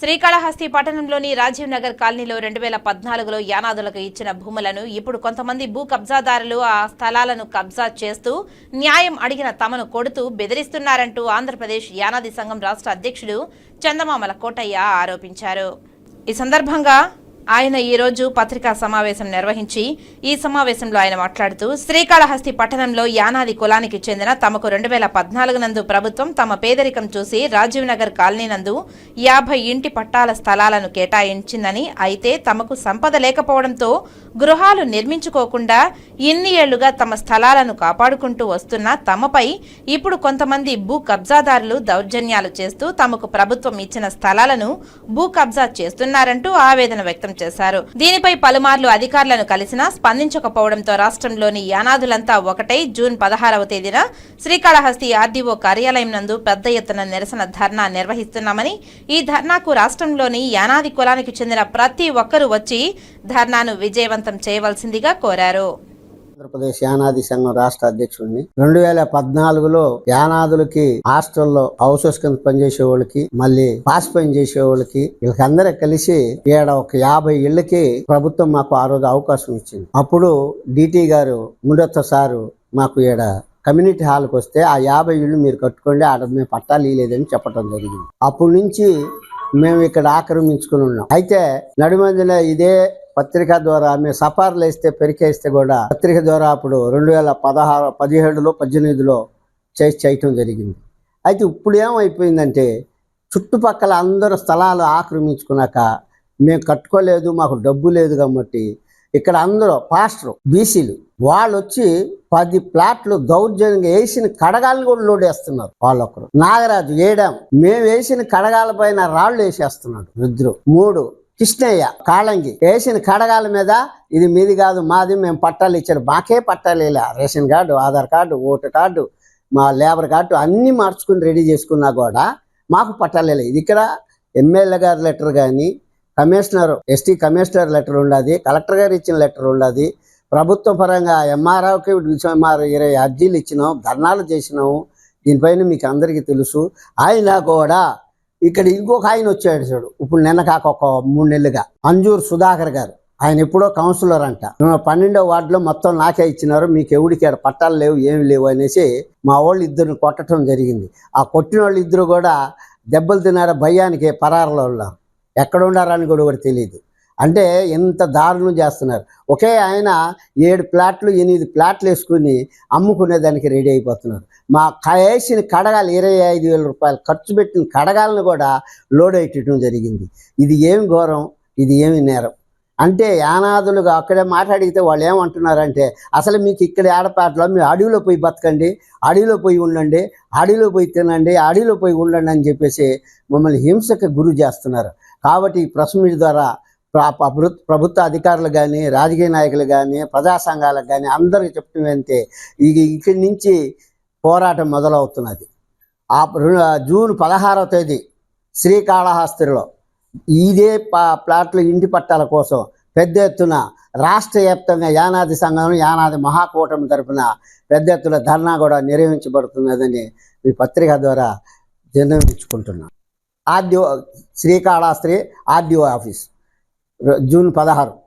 శ్రీకాళహస్తి పట్టణంలోని రాజీవ్ నగర్ కాలనీలో రెండు వేల పద్నాలుగులో యానాదులకు ఇచ్చిన భూములను ఇప్పుడు కొంతమంది భూ కబ్జాదారులు ఆ స్థలాలను కబ్జా చేస్తూ న్యాయం అడిగిన తమను కొడుతూ బెదిరిస్తున్నారంటూ ఆంధ్రప్రదేశ్ యానాది సంఘం రాష్ట్ర అధ్యక్షుడు చందమామల కోటయ్య ఆరోపించారు. ఈ సందర్భంగా ఆయన ఈ రోజు పత్రికా సమావేశం నిర్వహించి ఈ సమావేశంలో ఆయన మాట్లాడుతూ శ్రీకాళహస్తి పట్టణంలో యానాది కులానికి చెందిన తమకు రెండు వేల పద్నాలుగు నందు ప్రభుత్వం తమ పేదరికం చూసి రాజీవ్ నగర్ కాలనీ నందు యాభై ఇంటి పట్టాల స్థలాలను కేటాయించిందని అయితే తమకు సంపద లేకపోవడంతో గృహాలు నిర్మించుకోకుండా ఇన్ని ఏళ్ళుగా తమ స్థలాలను కాపాడుకుంటూ వస్తున్న తమపై ఇప్పుడు కొంతమంది భూ కబ్జాదారులు దౌర్జన్యాలు చేస్తూ తమకు ప్రభుత్వం ఇచ్చిన స్థలాలను భూ కబ్జా చేస్తున్నారంటూ ఆవేదన వ్యక్తం చేశారు. దీనిపై పలుమార్లు అధికారులను కలిసినా స్పందించకపోవడంతో రాష్ట్రంలోని యానాదులంతా ఒకటై జూన్ పదహారవ తేదీన శ్రీకాళహస్తి ఆర్డీఓ కార్యాలయం నందు పెద్ద ఎత్తున నిరసన ధర్నా నిర్వహిస్తున్నామని ఈ ధర్నాకు రాష్ట్రంలోని యానాది కులానికి చెందిన ప్రతి ఒక్కరూ వచ్చి ధర్నాను విజయవంతం చేయవలసిందిగా కోరారు. ఆంధ్రప్రదేశ్ యానాది సంఘం రాష్ట్ర అధ్యక్షుడిని. రెండు వేల పద్నాలుగులో యానాదులకి హాస్టల్లో హౌసెస్ కింద పనిచేసే వాళ్ళకి మళ్ళీ పాస్ పని చేసే వాళ్ళకి వీళ్ళకందరూ కలిసి ఈడ ఒక యాభై ఇళ్ళకి ప్రభుత్వం మాకు ఆ రోజు అవకాశం ఇచ్చింది. అప్పుడు డిటి గారు ముండొత్త సారు మాకు ఈడ కమ్యూనిటీ హాల్కి వస్తే ఆ యాభై ఇళ్ళు మీరు కట్టుకోండి ఆడ మేము పట్టాలు లేదని చెప్పడం జరిగింది. అప్పటి నుంచి మేము ఇక్కడ ఆక్రమించుకుని ఉన్నాం. అయితే నడిమందిన ఇదే పత్రిక ద్వారా మేము సఫార్లు వేస్తే పెరికేస్తే కూడా పత్రిక ద్వారా అప్పుడు రెండు వేల పదహారు పదిహేడులో పద్దెనిమిదిలో చేసి చేయటం జరిగింది. అయితే ఇప్పుడు ఏమైపోయిందంటే చుట్టుపక్కల అందరు స్థలాలు ఆక్రమించుకున్నాక మేము కట్టుకోలేదు మాకు డబ్బు లేదు కాబట్టి ఇక్కడ అందరూ పాస్టర్ బీసీలు వాళ్ళు వచ్చి పది ప్లాట్లు దౌర్జన్యంగా వేసిన కడగాలను కూడా లోడ్ వేస్తున్నారు వాళ్ళొకరు నాగరాజు ఏడాం మేము వేసిన కడగాల పైన రాళ్ళు వేసేస్తున్నాడు రుద్రు మూడు కృష్ణయ్య కాళంగి. వేసిన కడగాల మీద ఇది మీది కాదు మాది మేము పట్టాలు ఇచ్చారు. మాకే పట్టాలు ఇలా. Ration card Aadhaar card voter card మా లేబర్ కార్డు అన్నీ మార్చుకుని రెడీ చేసుకున్నా కూడా మాకు పట్టాలు ఇలా. ఇది ఇక్కడ ఎమ్మెల్యే గారి లెటర్ కానీ కమిషనర్ ఎస్టీ కమిషనర్ లెటర్ ఉండదు కలెక్టర్ గారు ఇచ్చిన లెటర్ ఉండదు. ప్రభుత్వ పరంగా ఎంఆర్ఓకి ఎంఆర్ ఇరవై అర్జీలు ఇచ్చినాం ధర్నాలు చేసినాము దీనిపైన మీకు అందరికీ తెలుసు. ఆయన కూడా ఇక్కడ ఇంకొక ఆయన వచ్చాడు చూడు. ఇప్పుడు నిన్న కాక ఒక మూడు నెలలుగా. అంజూర్ సుధాకర్ గారు. ఆయన ఎప్పుడో కౌన్సిలర్ అంట. పన్నెండో వార్డులో మొత్తం నాకే ఇచ్చినారు. మీకు ఎవడికి ఆడ పట్టాలు లేవు ఏమి లేవు అనేసి మా వాళ్ళు ఇద్దరిని కొట్టడం జరిగింది. ఆ కొట్టిన వాళ్ళు ఇద్దరు కూడా దెబ్బలు తిన్నారా భయానికి పరారులో ఉన్నారు. ఎక్కడ ఉండారని కూడా కూడా తెలియదు. అంటే ఎంత దారుణం చేస్తున్నారు. ఒకే ఆయన ఏడు ప్లాట్లు ఎనిమిది ప్లాట్లు వేసుకుని అమ్ముకునే దానికి రెడీ అయిపోతున్నారు. మా క- వేసిన కడగాలు ఇరవై ఐదు వేల రూపాయలు ఖర్చు పెట్టిన కడగాలను కూడా లోడ్ అయ్యటం జరిగింది. ఇది ఏమి ఘోరం ఇది ఏమి నేరం. అంటే యానాదులుగా అక్కడే మాట్లాడితే వాళ్ళు ఏమంటున్నారంటే అసలు మీకు ఇక్కడ ఏడపాటలో మీరు అడవిలో పోయి బతకండి అడవిలో పోయి ఉండండి అడవిలో పోయి తినండి అడవిలో పోయి ఉండండి అని చెప్పేసి మమ్మల్ని హింసకు గురి చేస్తున్నారు. కాబట్టి ఈ ప్రెస్ మీట్ ద్వారా ప్రభుత్వ అధికారులు కానీ రాజకీయ నాయకులు కానీ ప్రజా సంఘాలకు కానీ అందరికీ చెప్పడం ఏంటంటే ఇక ఇక్కడి నుంచి పోరాటం మొదలవుతున్నది. ఆ జూన్ పదహారవ తేదీ శ్రీకాళహస్తిలో ఇదే ప్లాట్లు ఇంటి పట్టాల కోసం పెద్ద ఎత్తున రాష్ట్ర వ్యాప్తంగా యానాది సంఘం యానాది మహాకూటమి తరఫున పెద్ద ఎత్తున ధర్నా కూడా నిర్వహించబడుతున్నదని ఈ పత్రిక ద్వారా నిర్ణయించుకుంటున్నాను RDO Srikalahasti RDO office. June పదహారు.